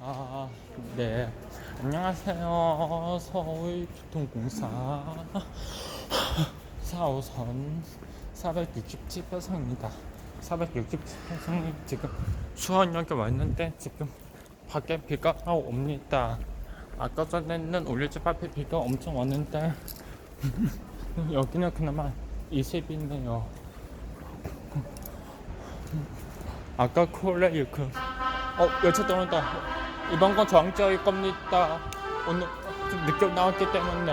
아, 네. 안녕하세요. 서울교통공사 4호선 467편성입니다. 467편성이 지금 수원역에 왔는데 지금 밖에 비가 옵니다. 아까 전에는 올리집 앞에 비가 엄청 왔는데 여기는 그나마 이슬비네요. 아까 콜레이크 어 열차 떠난다. 이번 건 저항자일 겁니다. 오늘 좀 늦게 나왔기 때문에.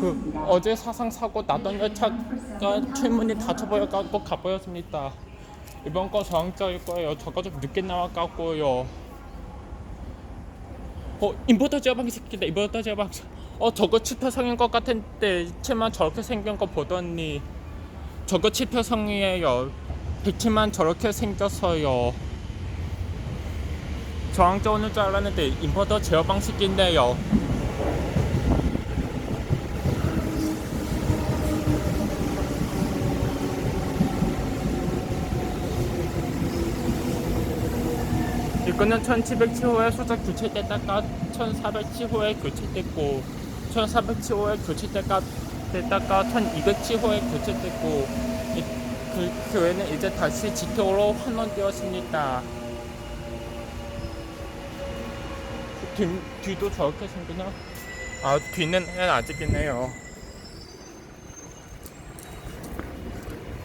그. 어제 사상 사고 나던 열차가 출문이 닫혀버려갖고 가버렸습니다. 이번 건 저항자일 거예요. 저거 좀 늦게 나와갖고요. 어 인버터 제어방이 새끼다. 인버터 제어방. 어 저거 치표성인 것 같은데 치만 저렇게 생긴 거 보더니 저거 치표성이에요. 백치만 저렇게 생겼어요. 저항자 줄 알았는데 인버터 제어 방식인데요. 이거는 1707호에 소속 교체됐다가 1407호에 교체됐고 1407호에 교체됐다가 됐다가 1207호에 교체됐고 이, 그, 그 외에는 이제 다시 지토로 환원되었습니다. 뒤, 뒤도 저렇게 생기나? 아 뒤는 아직 있네요.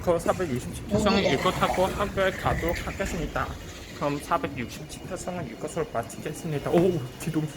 그 467편성은 이거 타고 학교에 가도록 하겠습니다. 그럼 467편성은 이것으로 마치겠습니다. 오, 기동